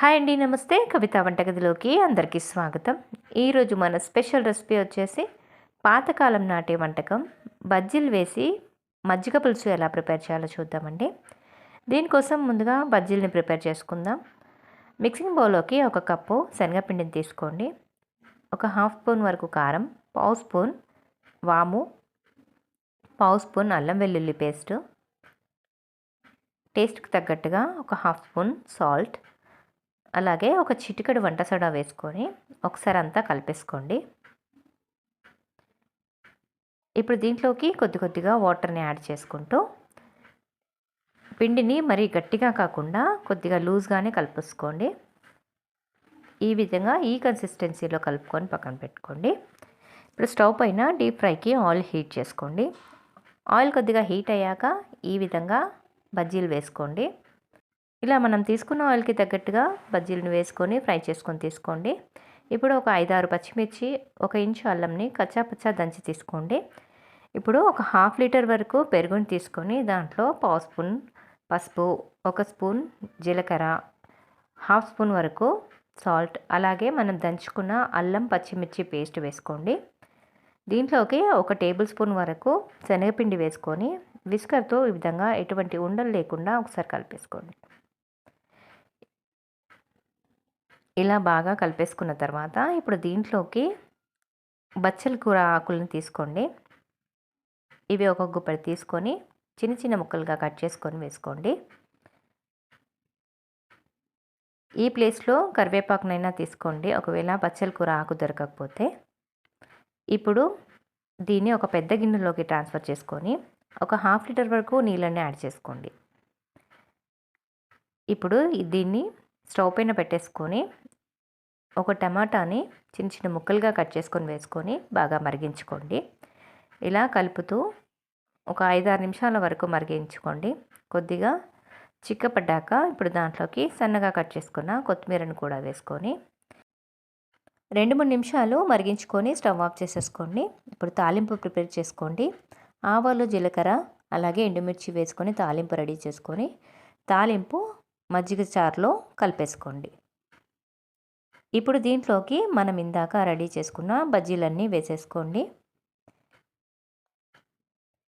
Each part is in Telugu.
హాయ్ అండి నమస్తే. కవిత వంటగదిలోకి అందరికీ స్వాగతం. ఈరోజు మన స్పెషల్ రెసిపీ వచ్చేసి పాతకాలం నాటి వంటకం. బజ్జీలు వేసి మజ్జిగ పులుసు ఎలా ప్రిపేర్ చేయాలో చూద్దామండి. దీనికోసం ముందుగా బజ్జీలని ప్రిపేర్ చేసుకుందాం. మిక్సింగ్ బౌల్లోకి ఒక కప్పు శనగపిండిని తీసుకోండి. ఒక హాఫ్ స్పూన్ వరకు కారం పావు స్పూన్ వాము పావు స్పూన్ అల్లం వెల్లుల్లి పేస్ట్. టేస్ట్కి తగ్గట్టుగా ఒక హాఫ్ స్పూన్ సాల్ట్ అలాగే ఒక చిటికెడు వంట సోడా వేసుకొని ఒకసారి అంతా కలిపేసుకోండి. ఇప్పుడు దీంట్లోకి కొద్ది కొద్దిగా వాటర్ని యాడ్ చేసుకుంటూ పిండిని మరీ గట్టిగా కాకుండా కొద్దిగా లూజ్గానే కలిపేసుకోండి. ఈ విధంగా ఈ కన్సిస్టెన్సీలో కలుపుకొని పక్కన పెట్టుకోండి. ఇప్పుడు స్టవ్ పైన డీప్ ఫ్రైకి ఆయిల్ హీట్ చేసుకోండి. ఆయిల్ కొద్దిగా హీట్ అయ్యాక ఈ విధంగా బజ్జీలు వేసుకోండి. ఇలా మనం తీసుకున్న ఆయిల్కి తగ్గట్టుగా బజ్జీలను వేసుకొని ఫ్రై చేసుకొని తీసుకోండి. ఇప్పుడు ఒక ఐదారు పచ్చిమిర్చి ఒక ఇంచు అల్లంని కచ్చాపచ్చా దంచి తీసుకోండి. ఇప్పుడు ఒక హాఫ్ లీటర్ వరకు పెరుగుని తీసుకొని దాంట్లో పావు స్పూన్ పసుపు ఒక స్పూన్ జీలకర్ర హాఫ్ స్పూన్ వరకు సాల్ట్ అలాగే మనం దంచుకున్న అల్లం పచ్చిమిర్చి పేస్ట్ వేసుకోండి. దీంట్లోకి ఒక టేబుల్ స్పూన్ వరకు శనగపిండి వేసుకొని విస్కర్తో ఈ విధంగా ఎటువంటి ఉండలు లేకుండా ఒకసారి కలిపేసుకోండి. ఇలా బాగా కలిపేసుకున్న తర్వాత ఇప్పుడు దీంట్లోకి బచ్చల కూర ఆకులను తీసుకోండి. ఇవి ఒక గుప్పెడు తీసుకొని చిన్న చిన్న ముక్కలుగా కట్ చేసుకొని వేసుకోండి. ఈ ప్లేస్లో కరివేపాకునైనా తీసుకోండి. ఒకవేళ బచ్చల కూర ఆకు దొరకకపోతే. ఇప్పుడు దీన్ని ఒక పెద్ద గిన్నెలోకి ట్రాన్స్ఫర్ చేసుకొని ఒక హాఫ్ లీటర్ వరకు నీళ్ళని యాడ్ చేసుకోండి. ఇప్పుడు దీన్ని స్టవ్ పైన పెట్టేసుకొని ఒక టమాటాని చిన్న చిన్న ముక్కలుగా కట్ చేసుకొని వేసుకొని బాగా మరిగించుకోండి. ఇలా కలుపుతూ ఒక ఐదారు నిమిషాల వరకు మరిగించుకోండి. కొద్దిగా చిక్కపడ్డాక ఇప్పుడు దాంట్లోకి సన్నగా కట్ చేసుకున్న కొత్తిమీరను కూడా వేసుకొని రెండు మూడు నిమిషాలు మరిగించుకొని స్టవ్ ఆఫ్ చేసేసుకోండి. ఇప్పుడు తాలింపు ప్రిపేర్ చేసుకోండి. ఆవాలు జీలకర్ర అలాగే ఎండుమిర్చి వేసుకొని తాలింపు రెడీ చేసుకొని తాలింపు మజ్జిగ చారులో కలిపేసుకోండి. ఇప్పుడు దీంట్లోకి మనం ఇందాక రెడీ చేసుకున్న బజ్జీలన్నీ వేసేసుకోండి.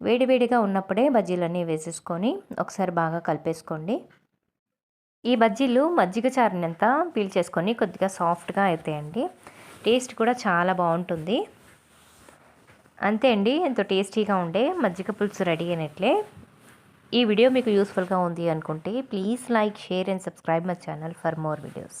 వేడివేడిగా ఉన్నప్పుడే బజ్జీలన్నీ వేసేసుకొని ఒకసారి బాగా కలిపేసుకోండి. ఈ బజ్జీలు మజ్జిగ చారినంత పీల్ చేసుకొని కొద్దిగా సాఫ్ట్గా అవుతాయండి టేస్ట్ కూడా చాలా బాగుంటుంది. అంతే అండి ఎంతో టేస్టీగా ఉండే మజ్జిగ పులుసు రెడీ అయినట్లే. ఈ వీడియో మీకు యూస్ఫుల్గా ఉంది అనుకుంటే please like share and subscribe my channel for more videos.